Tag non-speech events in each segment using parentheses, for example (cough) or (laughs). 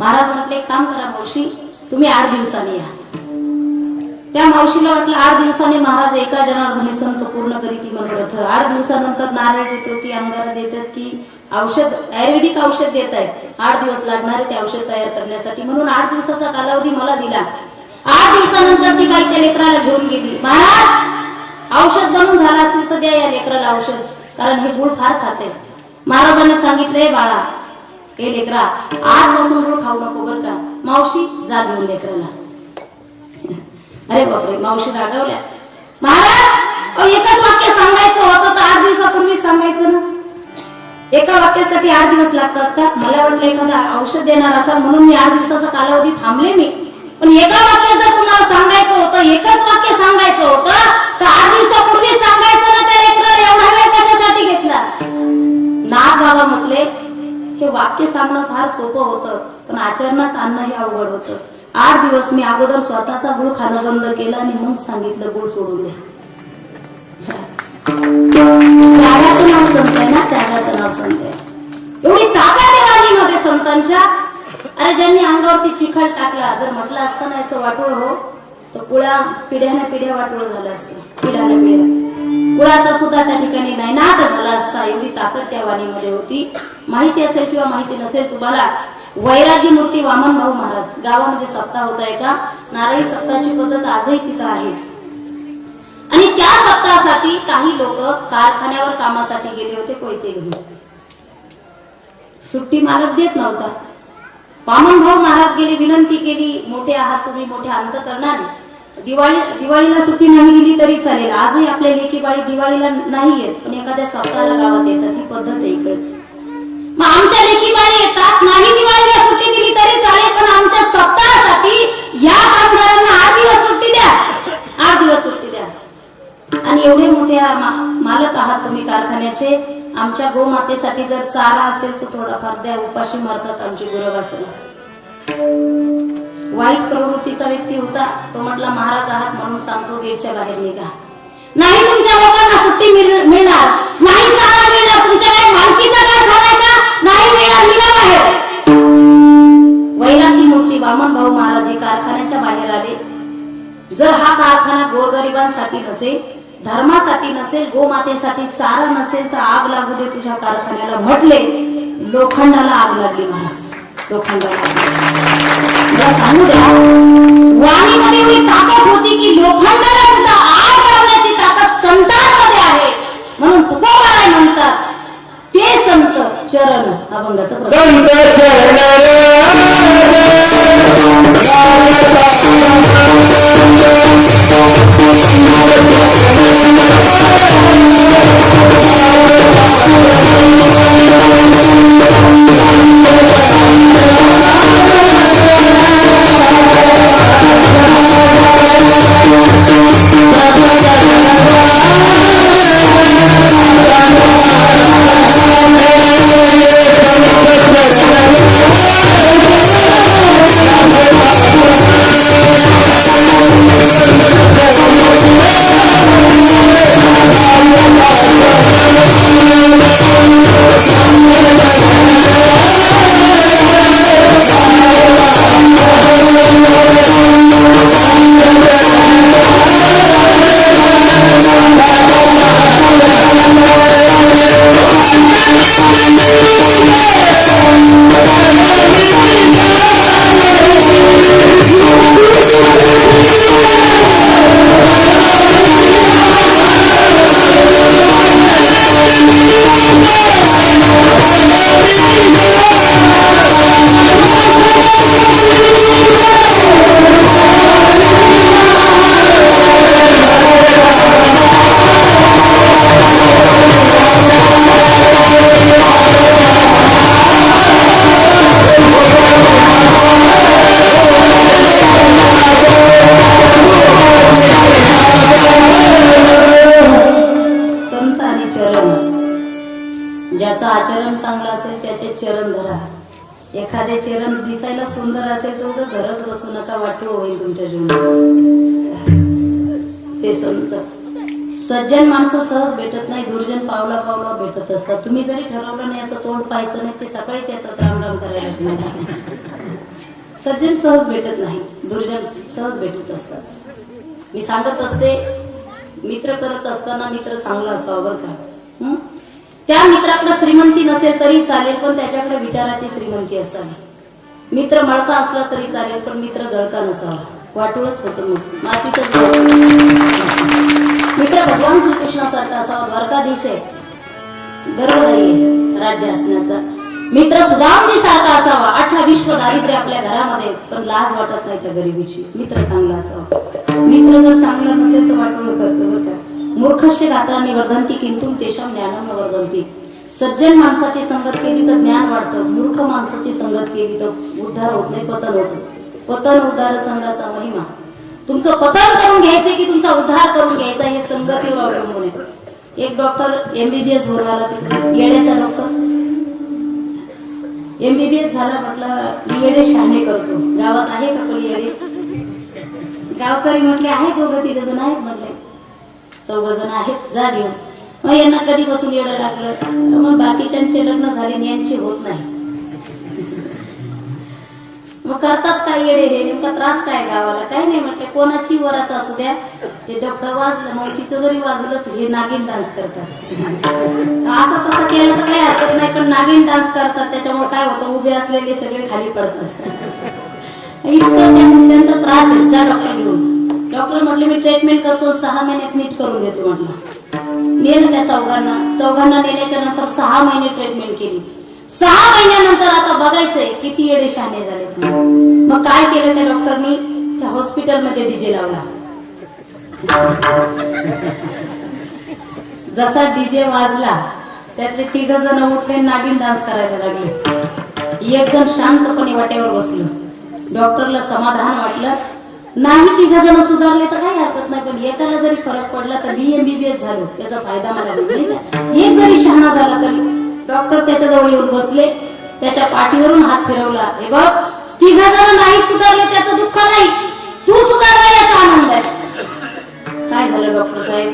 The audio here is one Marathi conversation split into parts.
महाराज म्हटले एक काम करा मावशी तुम्ही आठ दिवसांनी या. त्या मावशीला वाटलं आठ दिवसांनी महाराज एका जनार्दनी संत पूर्ण करीती मनोरथ आठ दिवसानंतर नारळ देतो की अंगारा देतात की औषध आयुर्वेदिक औषध देत आहेत. आठ दिवस लागणारे ते औषध तयार करण्यासाठी. म्हणून आठ दिवसाचा कालावधी मला दिला. आठ दिवसानंतर ती बाई त्या लेकराला घेऊन गेली. महाराज औषध जमून झालं असेल तर द्या या लेकराला औषध कारण हे गुळ फार खाते. महाराजांना सांगितलंय बाळा हे लेकरा आज बसून रोड खाऊ नको बरं का? मावशी जा घेऊन लेकराला. अरे बापरे मावशी रागावल्या. महाराज एकच वाक्य सांगायचं होतं तर आठ दिवसापूर्वी सांगायचं ना? एका वाक्यासाठी आठ दिवस लागतात का? मला वाटलं एखादा औषध देणार असाल म्हणून मी आठ दिवसाचा कालावधी थांबले मी. पण एका वाक्यात जर तुम्हाला सांगायचं होतं एकच वाक्य सांगायचं होतं तर आठ दिवसापूर्वी सांगायचं ना त्या लेकराला? एवढा वेळ कशासाठी घेतला? हे वाक्य सांगणं फार सोपं होतं पण आचरणात आणणं हे अवघड होतं. आठ दिवस मी अगोदर स्वतःचा गुळ खाणं बंद केलं आणि मग सांगितलं गुळ सोडून द्या. त्यागाचं नाव संत आहे ना त्यागाचं नाव संत आहे एवढी ताकद आहे मध्ये संतांच्या. अरे ज्यांनी अंगावरती चिखल टाकला जर म्हटलं असतं ना याचं वाटोळ हो. तर पुळ्या पिढ्याने पिढ्या वाटोळ झालं असतं. पिढ्याने पिढ्या. कुळाचा सुद्धा त्या ठिकाणी नायनाट झाला असता एवढी ताकद त्या वाणीमध्ये होती. माहिती असेल किंवा माहिती नसेल तुम्हाला वैरागी मूर्ती वामन भाऊ महाराज गावामध्ये सप्ताह होत आहे का? नारळी सप्ताहाची पद्धत आजही तिथं आहे. आणि त्या सप्ताहासाठी काही लोक कारखान्यावर कामासाठी गेले होते कोयते घेऊन. सुट्टी मालक देत नव्हता. वामन भाऊ महाराज गेले विनंती केली मोठे आहात तुम्ही मोठे अंत करणार दिवाळी दिवाळीला सुट्टी नाही दिली तरी चालेल. आजही आपल्या लेकी बाळी दिवाळीला नाही येत पण एखाद्या सप्ताहाला गावात येतात. ही पद्धत आहे इकडची. मग आमच्या लेकी बाळी येतात. नाही दिवाळीला सुट्टी दिली तरी चालेल पण आमच्या सप्ताहासाठी या कामगारांना आठ दिवस सुट्टी द्या. आठ दिवस सुट्टी द्या. आणि एवढे मोठे मा- मालक आहात तुम्ही कारखान्याचे. आमच्या गोमातेसाठी जर चारा असेल तर थोडाफार द्या. उपाशी मरतात आमची गुरवासना वाईट प्रवृत्तीचा व्यक्ती होता तो म्हटला महाराज आहात म्हणून सांगतो गेटच्या बाहेर निघा. नाही तुमच्या लोकांना सुट्टी मिळणार. नाही चारा मिळणार. तुमच्या काय मालकीचा काय आहे का नाही मिळणार. निघा बाहेर. वैरागी मूर्ती वामन भाऊ महाराज हे कारखान्याच्या बाहेर आले. जर हा कारखाना गोरगरिबांसाठी नसेल धर्मासाठी नसेल गोमातेसाठी चारा नसेल तर आग लागू दे तुझ्या कारखान्याला म्हटले. लोखंडाला आग लागली महाराज. लोखंडाला आग लागली. सांगू द्या. वाणीमध्ये एवढी ताकद होती की लोखंडाला सुद्धा आग लावण्याची ताकद संतांमध्ये आहे. म्हणून तुकोबाराय म्हणतात ते संत चरण अभंगाचं संत चरण चरण धरा एखादे चरण दिसायला सुंदर असेल तर घरच बसू नका वाटू होईल तुमच्या जीवनात. ते संत. सज्जन माणसं सहज भेटत नाही गुरुजन पावला पावला भेटत असतात. तुम्ही जरी ठरवलं नाही याचं तोंड पाहायचं नाही ते सकाळीच येतात रामराम करायला तुम्हाला सज्जन सहज भेटत नाही दुर्जन सहज भेटत असतात. मी सांगत असते मित्र करत असताना मित्र चांगला असावा बरं का? हम्म त्या मित्राकडे श्रीमंती नसेल तरी चालेल पण त्याच्याकडे विचाराची श्रीमंती असावी. मित्र मळका असला तरी चालेल पण मित्र जळका नसावा. वाटूळच होतं मग. मातीच मित्र भगवान श्रीकृष्णासारखा असावा द्वारकाधीश आहे. गर्व नाही राज्य असण्याचा. मित्र सुदामजी सारखा असावा अठरा विश्व दारिद्र्य आपल्या घरामध्ये पण लाज वाटत नाही त्या गरिबीची. मित्र चांगला असावा. मित्र जर चांगला नसेल तर वाटोळ करतो बरं मूर्खस्य गात्राने वर्धंती किंतु तेषां ज्ञानम वर्धंती सज्जन माणसाची संगत केली तर ज्ञान वाढतं मूर्ख माणसाची संगत केली तर उद्धार होत नाही पतन होत पतन उद्धार संघाचा महिमा. तुमचं पतन करून घ्यायचं की तुमचा उद्धार करून घ्यायचा हे संगतीवर अवलंबून आहे. एक डॉक्टर एमबीबीएस होऊन आला तिकडे येण्याचा डॉक्टर एमबीबीएस झाला म्हटलं मी येडे शहाणे करतो. गावात आहे का कोणी येडे? गावकरी म्हटले आहे दोघं तिघ जण आहेत. म्हटले चौघ जण आहेत जा घेऊन. मग यांना कधीपासून येणं लागलं? मग बाकीच्यांचे लग्न झाले यांची होत नाही. मग करतात काय येडे हे? नेमका त्रास काय गावाला? काय नाही म्हटलं कोणाची वरात असू द्या. ते डबडं वाजलं मग तिचं जरी वाजलं तर हे नागिन डान्स करतात. असं कसं केलं तर काही हरकत नाही पण नागिन डान्स करतात. त्याच्यामुळे काय होतं? उभे असलेले सगळे खाली पडतात. इतकं त्यांचा त्रास आहे जा डॉक्टर घेऊन. डॉक्टर म्हटले मी ट्रीटमेंट करतो सहा महिन्यात नीट करून देतो म्हटलं. नेलं त्या चौघांना. चौघांना नेल्याच्या नंतर सहा महिने ट्रीटमेंट केली. सहा महिन्यानंतर आता बघायचंय किती येडे शहाणे झाले मग काय केलं त्या डॉक्टरनी? त्या हॉस्पिटलमध्ये डीजे लावला. जसा डीजे वाजला त्यातले तिघ जण उठले नागिन डान्स करायला लागले. एक जण शांतपणे वाटेवर बसलं. डॉक्टरला समाधान वाटलं. नाही तिघ जण सुधारले तर काही हरकत नाही पण एकाला जरी फरक पडला तर बी एमबीबीएस झालो. त्याचा फायदा मला एक जरी शहाणा झाला तरी डॉक्टर त्याच्याजवळ येऊन बसले त्याच्या पाठीवरून हात फिरवला. हे बघ तिघा जण नाही सुधारले त्याचं दुःख नाही. तू सुधारला याचा आनंद आहे. काय झालं डॉक्टर साहेब?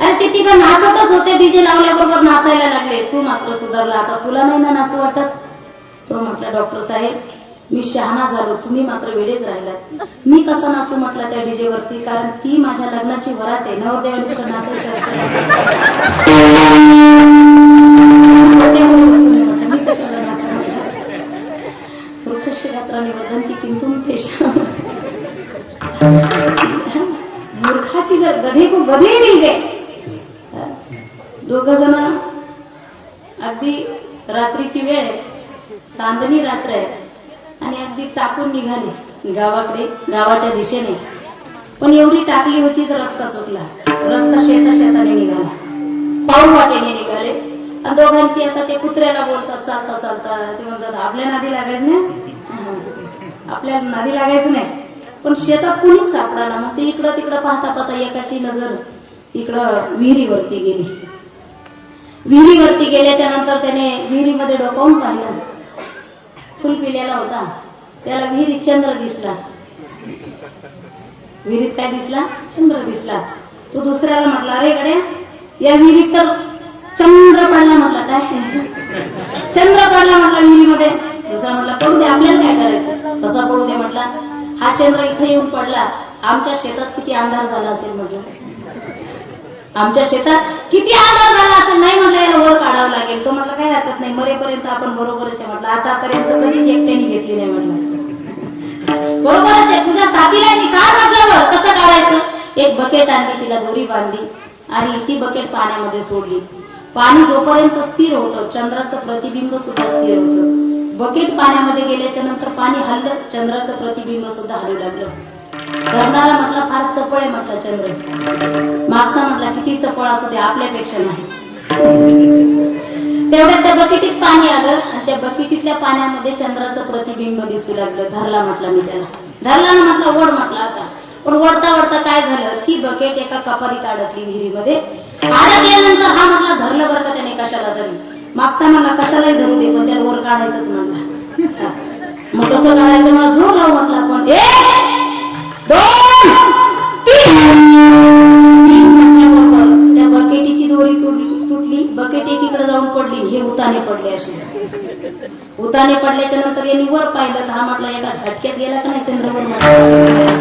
अरे ते तिघं नाचतच होते डीजे लावल्याबरोबर नाचायला लागले. तू मात्र सुधारला. आता तुला नाही ना नाचू वाटत? तो म्हटला डॉक्टर साहेब मी शहाणा झालो. तुम्ही मात्र वेळेच राहिलात. मी कसा नाचू म्हटलं त्या डीजे वरती कारण ती माझ्या लग्नाची वरात आहे. नवरदेवाने कुठं नाचायचं असतं. म्हटलं, मी कशाला नाचू म्हटलं. वृक्षस्य गात्राने किंतु मूर्खाची जर गधे को गधे मिल गए दोघ जण अगदी रात्रीची वेळ आहे. चांदणी रात्र आहे. आणि अगदी टाकून निघाले. गावाकडे गावाच्या दिशेने. पण एवढी टाकली होती तर रस्ता चुकला. रस्ता शेता शेताने निघाला. पाऊल वाटेने निघाले. आणि दोघांची आता ते कुत्र्याला बोलतात चालता चालता. ते म्हणतात आपल्या नादी लागायचं नाही. (laughs) आपल्या नादी लागायचं नाही. पण शेतात कोणीच सापडाला मग ते इकडं तिकडं पाहता पाहता एकाची नजर इकडं विहिरीवरती गेली. विहिरीवरती गेल्याच्यानंतर त्याने विहिरीमध्ये डोकावून पाहिलं. फुल पिलेला होता. त्याला विहिरीत चंद्र दिसला. विहिरीत काय दिसला? चंद्र दिसला. तो दुसऱ्याला म्हटला अरे गड्या या विहिरीत तर चंद्र पडला म्हटला काय? (laughs) चंद्र पडला म्हटला विहिरीमध्ये. दुसरा म्हटला पडू दे आपल्याला काय करायचं? कसा पडू दे? म्हटला. हा चंद्र इथे येऊन पडला. आमच्या शेतात किती अंधार झाला असेल म्हटलं. आमच्या शेतात किती आधार झाला असेल नाही म्हटलं याला वर काढावं लागेल. तो म्हटलं काही हरकत नाही मरेपर्यंत आपण बरोबरच आहे. म्हटलं आतापर्यंत कधीच एकट्याने घेतली नाही म्हटलं. (laughs) बरोबरच आहे. तुझ्या साथीला मी म्हटलं? कसं काढायचं? एक बकेट आणली तिला दोरी बांधली आणि ती बकेट पाण्यामध्ये सोडली. पाणी जोपर्यंत स्थिर होतं चंद्राचं प्रतिबिंब सुद्धा स्थिर होतं. बकेट पाण्यामध्ये गेल्याच्यानंतर पाणी हल्लं चंद्राचं प्रतिबिंब सुद्धा हलू लागलं. धरणारा म्हटलं फार चपळ आहे म्हटलं चंद्र. मागचा म्हटला किती चपळ असू दे आपल्यापेक्षा नाही. तेवढ्यात त्या बकेटीत पाणी आलं आणि त्या बकेटीतल्या पाण्यामध्ये चंद्राचं प्रतिबिंब दिसू लागलं. धरला म्हटलं मी त्याला. धरला ना म्हटलं ओढ म्हटलं आता. पण ओढता ओढता काय झालं? ती बकेट एका कपारीत अडकली विहिरीमध्ये. अडकल्यानंतर हा म्हटला धरलं बरं का त्याने कशाला तरी मागचा म्हणला कशालाही धरू दे पण त्याला वर काढायचंच म्हणला. मग कसं काढायचं मला पाहिलं तर हा